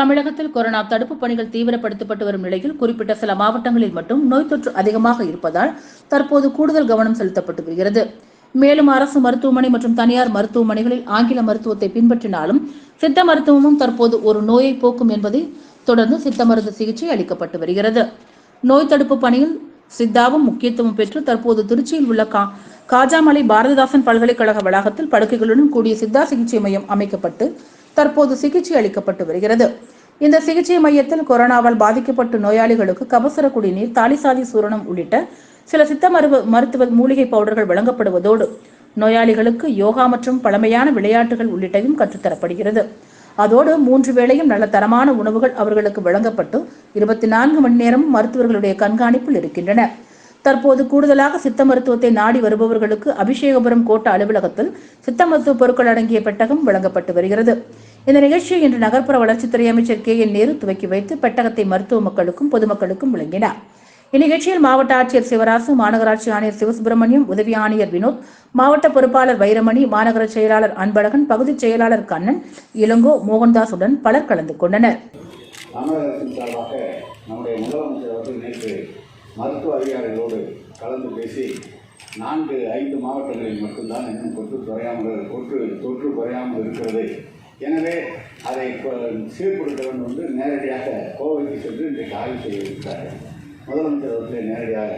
தமிழகத்தில் கொரோனா தடுப்பு பணிகள் தீவிரப்படுத்தப்பட்டு வரும் நிலையில் குறிப்பிட்ட சில மாவட்டங்களில் மட்டும் நோய் தொற்று அதிகமாக இருப்பதால் தற்போது கூடுதல் கவனம் செலுத்தப்பட்டு வருகிறது. மேலும் அரசு மருத்துவமனை மற்றும் தனியார் மருத்துவமனைகளில் ஆங்கில மருத்துவத்தை பின்பற்றினாலும் சித்த மருத்துவமும் தற்போது ஒரு நோயை போக்கும் என்பதை தொடர்ந்து சித்த மருந்து சிகிச்சை அளிக்கப்பட்டு வருகிறது. நோய் தடுப்பு பணியில் சித்தாவும் முக்கியத்துவம் பெற்று தற்போது திருச்சியில் உள்ள கா காஜாமலை பாரதிதாசன் பல்கலைக்கழக வளாகத்தில் படுக்கைகளுடன் கூடிய சித்தா சிகிச்சை மையம் அமைக்கப்பட்டு தற்போது சிகிச்சை அளிக்கப்பட்டு வருகிறது. இந்த சிகிச்சை மையத்தில் கொரோனாவால் பாதிக்கப்பட்ட நோயாளிகளுக்கு கபசுர குடிநீர் தாலிசாதி சூரணம் உள்ளிட்ட சில சித்த மருவ மருத்துவ மூலிகை பவுடர்கள் வழங்கப்படுவதோடு நோயாளிகளுக்கு யோகா மற்றும் பழமையான விளையாட்டுகள் உள்ளிட்டையும் கற்றுத்தரப்படுகிறது. அதோடு மூன்று வேளையும் நல்ல தரமான உணவுகள் அவர்களுக்கு வழங்கப்பட்டு இருபத்தி நான்கு மணி நேரம் மருத்துவர்களுடைய கண்காணிப்பில் இருக்கின்றன. தற்போது கூடுதலாக சித்த மருத்துவத்தை நாடி வருபவர்களுக்கு அபிஷேகபுரம் கோட்ட அலுவலகத்தில் சித்த மருத்துவ பொருட்கள் அடங்கிய பெட்டகம் வழங்கப்பட்டு வருகிறது. இந்த நிகழ்ச்சியை இன்று நகர்ப்புற வளர்ச்சித்துறை அமைச்சர் கே என் நேரு துவக்கி வைத்து பெட்டகத்தை மருத்துவ மக்களுக்கும் பொதுமக்களுக்கும் வழங்கினார் இந்நிகழ்ச்சியில் மாவட்ட ஆட்சியர் சிவராசு மாநகராட்சி ஆணையர் சிவசுப்பிரமணியம் உதவி ஆணையர் வினோத் மாவட்ட பொறுப்பாளர் வைரமணி மாநகர செயலாளர் அன்பழகன் பகுதி செயலாளர் கண்ணன் இளங்கோ மோகன்தாசுடன் பலர் கலந்து கொண்டனர். தமிழக சார்பாக நம்முடைய முதலமைச்சர் அவர்கள் நேற்று மருத்துவ அதிகாரிகளோடு கலந்து பேசி நான்கு ஐந்து மாவட்டங்களில் மட்டும்தான் இன்னும் தொற்று குறையாமல் தொற்று தொற்று குறையாமல் இருக்கிறது. எனவே அதை சீர்படுத்தவன் வந்து நேரடியாக கோவைக்கு சென்று இன்றைக்கு ஆய்வு செய்திருக்கிறார்கள் முதலமைச்சர் அவர்களே நேரடியாக